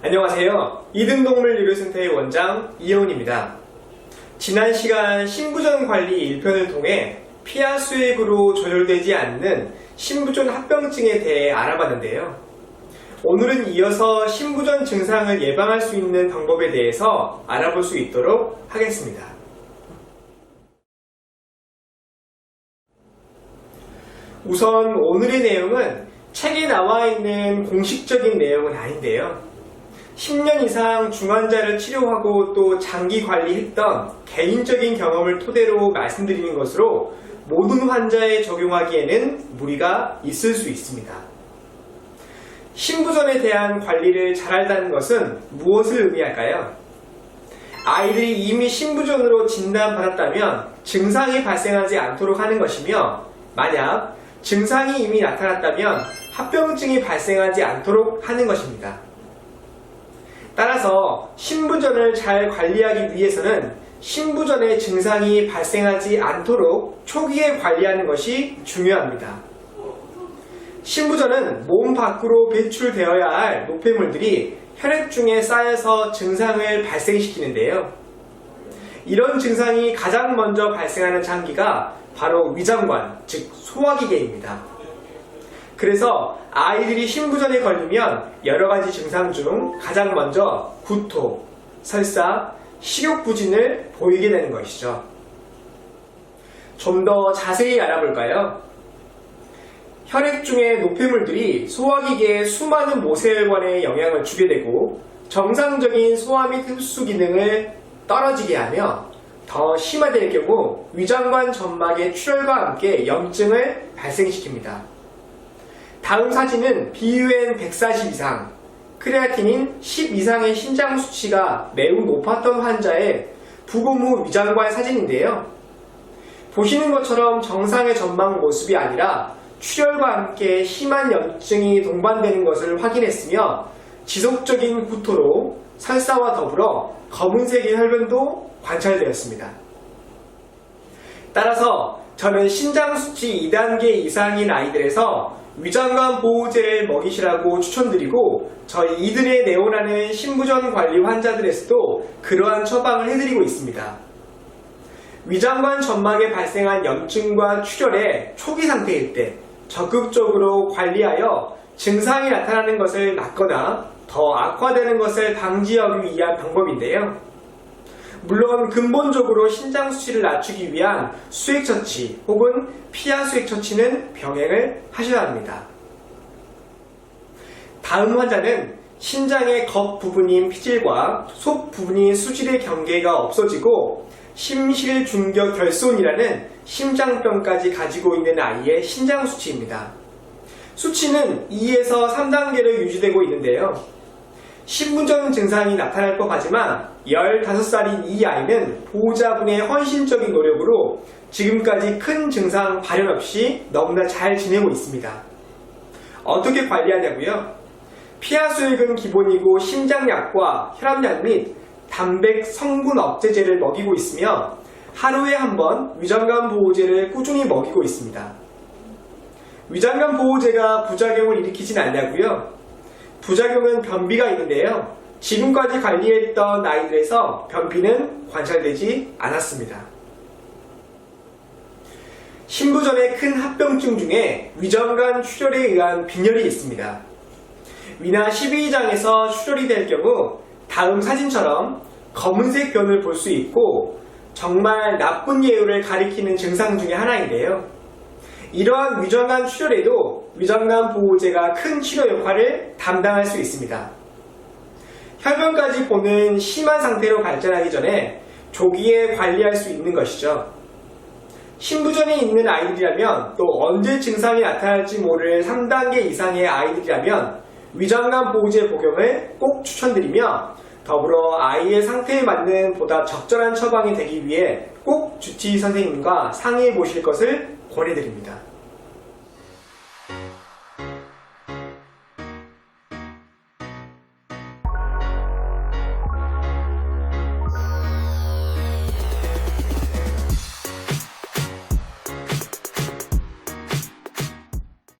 안녕하세요. 이등동물 의료센터의 원장 이혜원입니다. 지난 시간 신부전 관리 1편을 통해 피하 수액으로 조절되지 않는 신부전 합병증에 대해 알아봤는데요. 오늘은 이어서 신부전 증상을 예방할 수 있는 방법에 대해서 알아볼 수 있도록 하겠습니다. 우선 오늘의 내용은 책에 나와 있는 공식적인 내용은 아닌데요. 10년 이상 중환자를 치료하고 또 장기 관리했던 개인적인 경험을 토대로 말씀드리는 것으로 모든 환자에 적용하기에는 무리가 있을 수 있습니다. 신부전에 대한 관리를 잘한다는 것은 무엇을 의미할까요? 아이들이 이미 신부전으로 진단받았다면 증상이 발생하지 않도록 하는 것이며 만약 증상이 이미 나타났다면 합병증이 발생하지 않도록 하는 것입니다. 따라서 신부전을 잘 관리하기 위해서는 신부전의 증상이 발생하지 않도록 초기에 관리하는 것이 중요합니다. 신부전은 몸 밖으로 배출되어야 할 노폐물들이 혈액 중에 쌓여서 증상을 발생시키는데요. 이런 증상이 가장 먼저 발생하는 장기가 바로 위장관, 즉 소화기계입니다. 그래서 아이들이 신부전에 걸리면 여러 가지 증상 중 가장 먼저 구토, 설사, 식욕 부진을 보이게 되는 것이죠. 좀 더 자세히 알아볼까요? 혈액 중의 노폐물들이 소화기계의 수많은 모세혈관에 영향을 주게 되고 정상적인 소화 및 흡수 기능을 떨어지게 하며 더 심화될 경우 위장관 점막의 출혈과 함께 염증을 발생시킵니다. 다음 사진은 BUN 140 이상, 크레아틴인 10 이상의 신장 수치가 매우 높았던 환자의 부검 후 위장관 사진인데요. 보시는 것처럼 정상의 전망 모습이 아니라 출혈과 함께 심한 염증이 동반되는 것을 확인했으며 지속적인 구토로 설사와 더불어 검은색의 혈변도 관찰되었습니다. 따라서 저는 신장 수치 2단계 이상인 아이들에서 위장관 보호제를 먹이시라고 추천드리고 저희 이들의 내원하는 신부전 관리 환자들에서도 그러한 처방을 해드리고 있습니다. 위장관 점막에 발생한 염증과 출혈의 초기 상태일 때 적극적으로 관리하여 증상이 나타나는 것을 막거나 더 악화되는 것을 방지하기 위한 방법인데요. 물론 근본적으로 신장 수치를 낮추기 위한 수액 처치 혹은 피하 수액 처치는 병행을 하셔야 합니다. 다음 환자는 신장의 겉 부분인 피질과 속 부분인 수질의 경계가 없어지고 심실 중격 결손이라는 심장병까지 가지고 있는 아이의 신장 수치입니다. 수치는 2에서 3단계로 유지되고 있는데요. 신부전 증상이 나타날 법하지만 15살인 이 아이는 보호자분의 헌신적인 노력으로 지금까지 큰 증상 발현 없이 너무나 잘 지내고 있습니다. 어떻게 관리하냐고요? 피하 수액은 기본이고 심장약과 혈압약 및 단백 성분 억제제를 먹이고 있으며 하루에 한 번 위장관 보호제를 꾸준히 먹이고 있습니다. 위장관 보호제가 부작용을 일으키진 않냐고요? 부작용은 변비가 있는데요. 지금까지 관리했던 아이들에서 변비는 관찰되지 않았습니다. 신부전의 큰 합병증 중에 위장관 출혈에 의한 빈혈이 있습니다. 위나 12장에서 출혈이 될 경우 다음 사진처럼 검은색 변을 볼 수 있고 정말 나쁜 예후를 가리키는 증상 중에 하나인데요. 이러한 위장관 출혈에도 위장관 보호제가 큰 치료 역할을 담당할 수 있습니다. 혈변까지 보는 심한 상태로 발전하기 전에 조기에 관리할 수 있는 것이죠. 신부전이 있는 아이들이라면 또 언제 증상이 나타날지 모를 3단계 이상의 아이들이라면 위장관 보호제 복용을 꼭 추천드리며 더불어 아이의 상태에 맞는 보다 적절한 처방이 되기 위해 꼭 주치의 선생님과 상의해 보실 것을 권해드립니다.